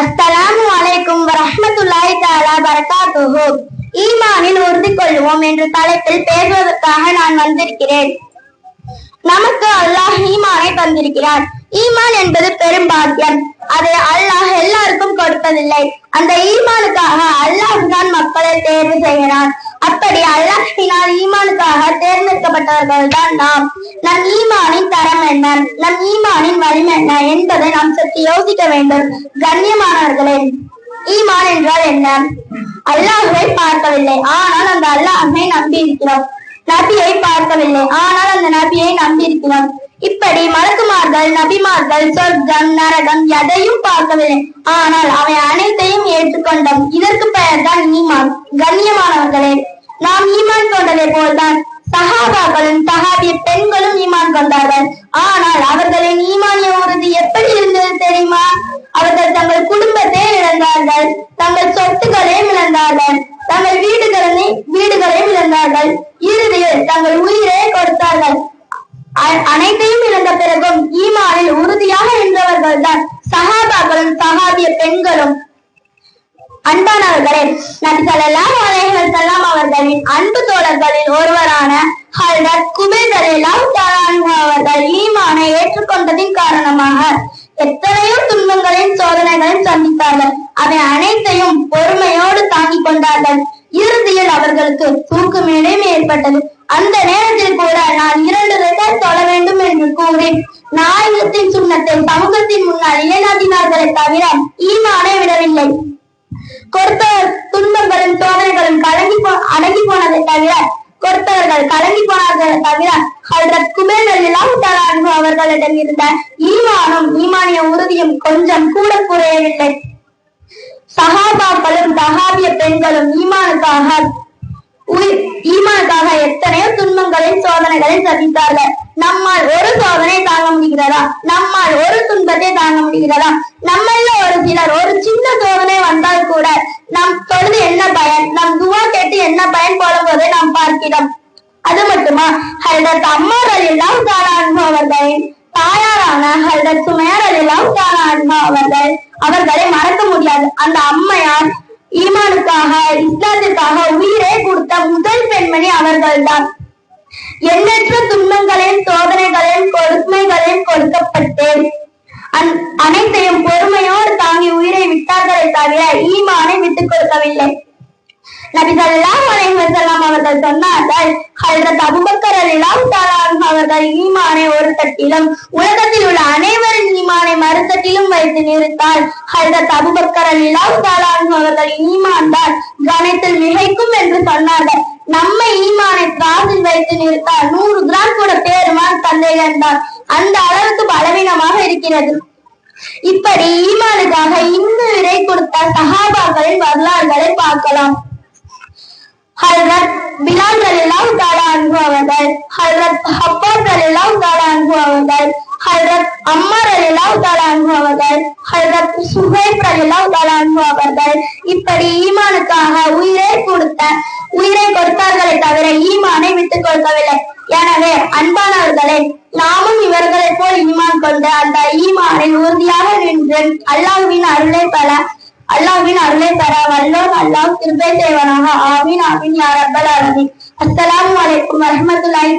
அஸ்ஸலாமு அலைக்கும் வரஹ்மத்துல்லாஹி தஆலா பரகாத்துஹு. ஈமானில் உறுதி கொள்வோம் என்ற தலைப்பில் பேசுவதற்காக நான் வந்திருக்கிறேன். நமக்கு அல்லாஹ் ஈமானை தந்திருக்கிறார். ஈமான் என்பது பெரும் பாக்கியம். கொடுப்பதில்லை அந்த ஈமானுக்காக அல்லாஹ் தான் மக்களை தேர்வு செய்கிறான் அப்படி அல்லாஹினால் ஈமானுக்காக தேர்ந்தெடுக்கப்பட்டவர்கள் தான் நாம். நம் ஈமானின் தரம் என்ன? நம் ஈமானின் வலிமை என்ன என்பதை நாம் சற்று யோசிக்க வேண்டும். கண்ணியமானவர்களே ஈமான் என்றால் என்ன? அல்லாஹுவை பார்க்கவில்லை. ஆனால் அந்த அல்லாஹை நம்பி இருக்கிறோம் நபியை பார்க்கவில்லை. ஆனால் அந்த நபியை நம்பி இருக்கிறோம் இப்படி மலக்குமார்கள் நபிமார்கள் சொர்க்கம் நரகம் எதையும் பார்க்கவில்லை. ஆனால் அவை அனைத்தையும் ஏற்றுக்கொண்டோம். இதற்கு பெயர் தான் ஈமான். கண்ணியமானவர்களே நாம் ஈமான் கொண்டதை போல்தான் சஹாபாக்களும் சஹாபிய பெண்களும் ஈமான் கொண்டார்கள். ஆனால் அவர்களின் ஈமானிய உறுதி எப்படி இருந்தது தெரியுமா? அவர்கள் தங்கள் குடும்பத்தை இழந்தார்கள் தங்கள் சொத்துக்களையும் இழந்தார்கள் தங்கள் வீடுகளையும் வீடுகளையும் இழந்தார்கள். இறுதியில் தங்கள் உயிரை கொடுத்தார்கள். அனைத்தையும் இழந்த பிறகும் ஈமானில் உறுதியாக நின்றவர்கள் தான் சஹாபாக்களும் சஹாபிய பெண்களும். அன்பானவர்களே நபி ஸல்லல்லாஹு அலைஹி வஸல்லம் அவர்களின் அன்பு தோழர்களில் ஒருவரான ஹல்ரத் குபைர் ரலியல்லாஹு அவர்கள் ஈமானை ஏற்றுக்கொண்டதின் காரணமாக எத்தனையோ துன்பங்களையும் சோதனைகளையும் சந்தித்தார்கள். அவை அனைத்தையும் பொறுமையோடு தாங்கிக் கொண்டார்கள். இறுதியில் அவர்களுக்கு தூக்கு மேலேயும் ஏற்பட்டது. அந்த நேரத்தில் கூட நான் இரண்டு ரெக்கார்ட் தொழ வேண்டும் என்று கூறி நாயகத்தின் சுண்ணத்தை சமூகத்தின் முன்னால் இலைநாட்டினார்களே தவிர ஈமானை விடவில்லை கொடுத்தவர் துன்பங்களும் சோதனைகளும் கலங்கி போ அடங்கி போனதை தவிர கொடுத்தவர்கள் கலங்கி போனார்களே தவிர ஹல்ரத் குபேர் அல்லாஹு அவர்களிடம் இருந்த ஈமானும் ஈமானிய உறுதியும் கொஞ்சம் கூட குறையவில்லை. சஹாபாக்களும் சஹாபிய பெண்களும் ஈமானுக்காக உயிர். ஈமானுக்காக எத்தனையோ துன்பங்களையும் சோதனைகளையும் சந்தித்தார்கள் நம்மால் ஒரு சோதனை தாங்க முடிகிறதா? நம்மால் ஒரு துன்பத்தை தாங்க முடிகிறதா? நம்மள ஒரு சிலர் ஒரு சின்ன சோதனை வந்தால் கூட நம் தொழுது என்ன பயன்? நம் துவா கேட்டு என்ன பயன் போடும்போதை நாம் பார்க்கிறோம். அது மட்டுமா? ஹல்ரத் அம்மார் எல்லாம் காண அவர்களின் தாயாரான ஹல்ரத் சுமையார் எல்லாம் தாரான்பு அவர்கள் அவர்களை மறக்க முடியாது. அந்த அம்மையார் ஈமானுக்காக இஸ்லாத்திற்காக உயிரே கொடுத்த முதல் பெண்மணி அவர்கள்தான். எண்ணற்ற துன்பங்களையும் சோதனைகளையும் கொடுமைகளையும் கொடுக்கப்பட்டேன். அனைத்தையும் பொறுமையோடு தாங்கி உயிரை விட்டார்களே தவிர ஈமானை விட்டுக் கொடுக்கவில்லை. நபி ஸல்லல்லாஹு அலைஹி அவர்கள் சொன்னார்கள் ஹல்ரத் அபூபக்கர் ரலியல்லாஹு தஆலா அவர்கள் ஈமானை ஒரு தட்டிலும் உலகத்தில் உள்ள அனைவரின் ஈமானை மறுத்தட்டிலும் வைத்து நிறுத்தால் ஹல்ரத் அபூபக்கர் ரலியல்லாஹு தஆலா அவர்கள் ஈமான் தான் கணத்தில் மிகைக்கும் என்று சொன்னார்கள். நம்ம ஈமானை திராசில் வைத்து நிறுத்தால் நூறு கிராம் கூட பேருமான் சந்தேகம் என்றார். அந்த அளவுக்கு பலவீனமாக இருக்கிறது. இப்படி ஈமானுக்காக இந்த விரை கொடுத்த சஹாபாக்களின் வரலாறுகளை பார்க்கலாம். ஹல்ரத் பிலால் ரலியல்லாஹு தஆலா அன்ஹு அவர்கள் ஹல்ரத் ஹப்பாஸ் ரலியல்லாஹு தஆலா அன்ஹு அவர்கள் ஹல்ரத் அம்மார் ரலியல்லாஹு தஆலா அன்ஹு அவர்கள் ஹல்ரத் சுஹைப் ரலியல்லாஹு தஆலா அன்ஹு இப்படி ஈமானுக்காக உயிரை கொடுத்த உயிரை கொடுத்தார்களே தவிர ஈமானை விட்டுக் கொடுக்கவில்லை. எனவே அன்பானவர்களே நாமும் இவர்களை போல் ஈமான் கொண்டு அந்த ஈமானில் உறுதியாக நின்று அல்லாஹ்வின் அருளை பெற அல்லாஹ்வின் அருளை பெற வல்லோர் அல்லாஹ் கிருபை செய்வனாக. ஆமீன் ஆமீன் யார் அப்பல் ஆலமீன் அஸ்லாம் வலைக்கும் வரஹ்மத்துல்லாஹி